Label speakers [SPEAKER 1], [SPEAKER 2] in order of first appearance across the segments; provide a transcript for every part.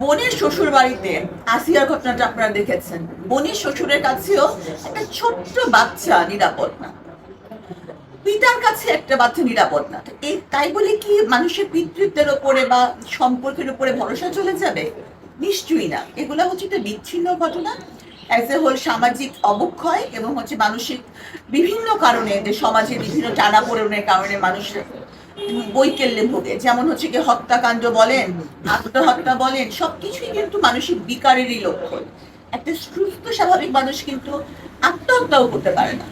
[SPEAKER 1] বোনের শ্বশুর বাড়িতে আসিয়ার ঘটনাটা আপনারা দেখেছেন। বোনের শ্বশুরের কাছেও একটা ছোট্ট বাচ্চা নিরাপদ না। পিতার কাছে একটা বাচ্চা নিরাপদ না। এই তাই বলে কি মানুষের পিতৃত্বের ওপরে বা সম্পর্কের উপরে ভরসা চলে যাবে? নিশ্চয়ই না। এগুলো হচ্ছে একটা বিচ্ছিন্ন ঘটনা। অ্যাজ এ হোল সামাজিক অবক্ষয় এবং হচ্ছে মানসিক বিভিন্ন কারণে যে সমাজে বিভিন্ন টানাপোড়েনের কারণে মানুষের বৈকল্যে ভোগে। যেমন হচ্ছে কি হত্যাকাণ্ড বলেন, আত্মহত্যা বলেন, সবকিছুই কিন্তু মানসিক বিকারেরই লক্ষণ। একটা সুস্থ, স্বাভাবিক মানুষ কিন্তু আত্মহত্যাও করতে পারে না।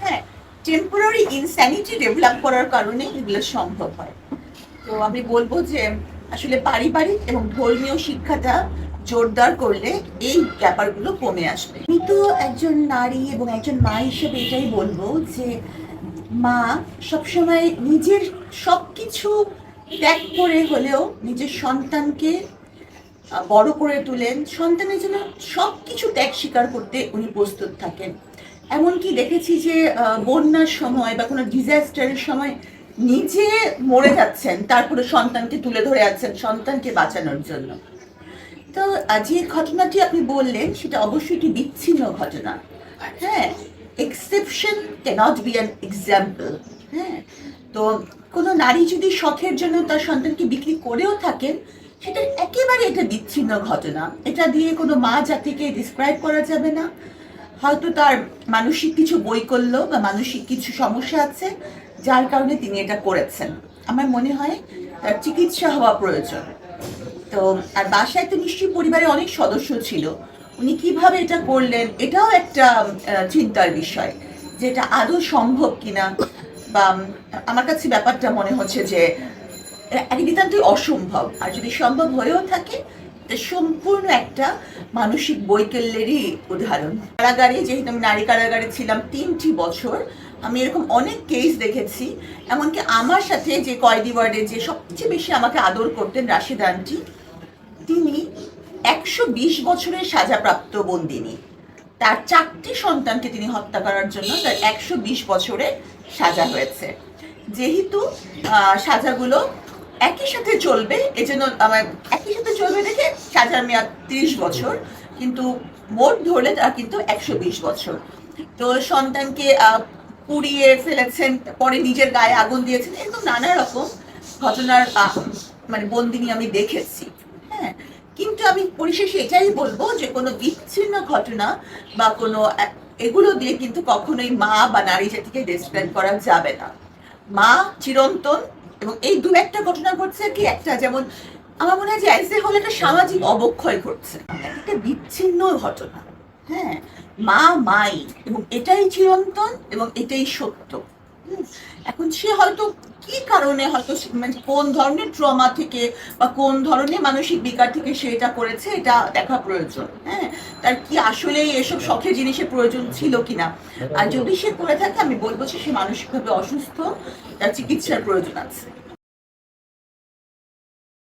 [SPEAKER 1] হ্যাঁ টেম্পোরারি ইনস্যানিটি ডেভেলপ করার কারণে এগুলো সম্ভব হয়। তো আমি বলব যে, আসলে পারিবারিক এবং ধর্মীয় শিক্ষাটা জোরদার করলে এই ব্যাপারগুলো কমে আসবে। আমি তো একজন নারী এবং একজন মা হিসেবে এটাই বলব যে মা সবসময় নিজের সব কিছু ত্যাগ করে হলেও নিজের সন্তানকে বড় করে তুলেন। সন্তানের জন্য সব কিছু ত্যাগ স্বীকার করতে উনি প্রস্তুত থাকেন। এমনকি দেখেছি যে বন্যার সময় বা কোনো ডিজাস্টারের সময় নিজে মরে যাচ্ছেন, তারপরে সন্তানকে তুলে ধরে আছেন সন্তানকে বাঁচানোর জন্য। তো যে ঘটনাটি আপনি বললেন, সেটা অবশ্যই একটি বিচ্ছিন্ন ঘটনা। হ্যাঁ exception cannot be an example হ্যাঁ তো কোনো নারী যদি শখের জন্য তার সন্তানকে বিক্রি করেও থাকেন, সেটা একেবারে এটা বিচ্ছিন্ন ঘটনা। এটা দিয়ে কোনো মা জাতিকে ডিসক্রাইব করা যাবে না। হয়তো তার মানসিক কিছু বৈকল্য বা মানসিক কিছু সমস্যা আছে, যার কারণে তিনি এটা করেছেন। আমার মনে হয় তার চিকিৎসা হওয়া প্রয়োজন। তো, আর বাসায় তো নিশ্চয়ই পরিবারে অনেক সদস্য ছিল। উনি কীভাবে এটা করলেন, এটাও একটা চিন্তার বিষয় যে এটা আদৌ সম্ভব কিনা। বা আমার কাছে ব্যাপারটা মনে হচ্ছে যে এটা নিতান্তই অসম্ভব। আর যদি সম্ভব হয়েও থাকে সম্পূর্ণ একটা মানসিক বৈকল্যেরই উদাহরণ। কারাগারে, যেহেতু আমি নারী কারাগারে ছিলাম তিনটি বছর, আমি এরকম অনেক কেস দেখেছি। এমনকি আমার সাথে যে কয়েদি ওয়ার্ডে যে সবচেয়ে বেশি আমাকে আদর করতেন রাশিদ আন্টি একশো বিশ বছরের সাজাপ্রাপ্ত বন্দিনী। তার চারটি সন্তানকে তিনি হত্যা করার জন্য তার একশো বিশ বছরের সাজা হয়েছে। যেহেতু সাজাগুলো একই সাথে চলবে, এজন্য আমার একই সাথে চলবে দেখে সাজার মেয়াদ তিরিশ বছর, কিন্তু মোট ধরলে তার কিন্তু একশো বিশ বছর। তো সন্তানকে পুড়িয়ে ফেলেছেন, পরে নিজের গায়ে আগুন দিয়েছেন, এরকম নানা রকম ঘটনার মানে বন্দিনী আমি দেখেছি। হ্যাঁ কিন্তু আমি পরিশেষে এটাই বলব যে কোনো বিচ্ছিন্ন ঘটনা বা কোনো এগুলো দিয়ে কিন্তু কখনোই মা বা নারী জাতিকে ডিসক্রাইব করা যাবে না। মা চিরন্তন এবং এই দু একটা ঘটনা ঘটছে কি একটা যেমন আমার মনে হয় যে হল একটা সামাজিক অবক্ষয় ঘটছে। একটা বিচ্ছিন্ন ঘটনা হ্যাঁ? মা, মাই, এবং এটাই চিরন্তন এবং এটাই সত্য। এখন সে হয়তো কি কারণে হয়তো মানে কোন ধরনের ট্রমা থেকে বা কোন ধরনের মানসিক বিকার থেকে সে এটা করেছে, এটা দেখা প্রয়োজন হ্যাঁ? তার কি আসলে এসব শখের জিনিসের প্রয়োজন ছিল কিনা? আর যদি সে করে থাকে, আমি বলব যে সে মানসিকভাবে অসুস্থ, তার চিকিৎসার প্রয়োজন আছে।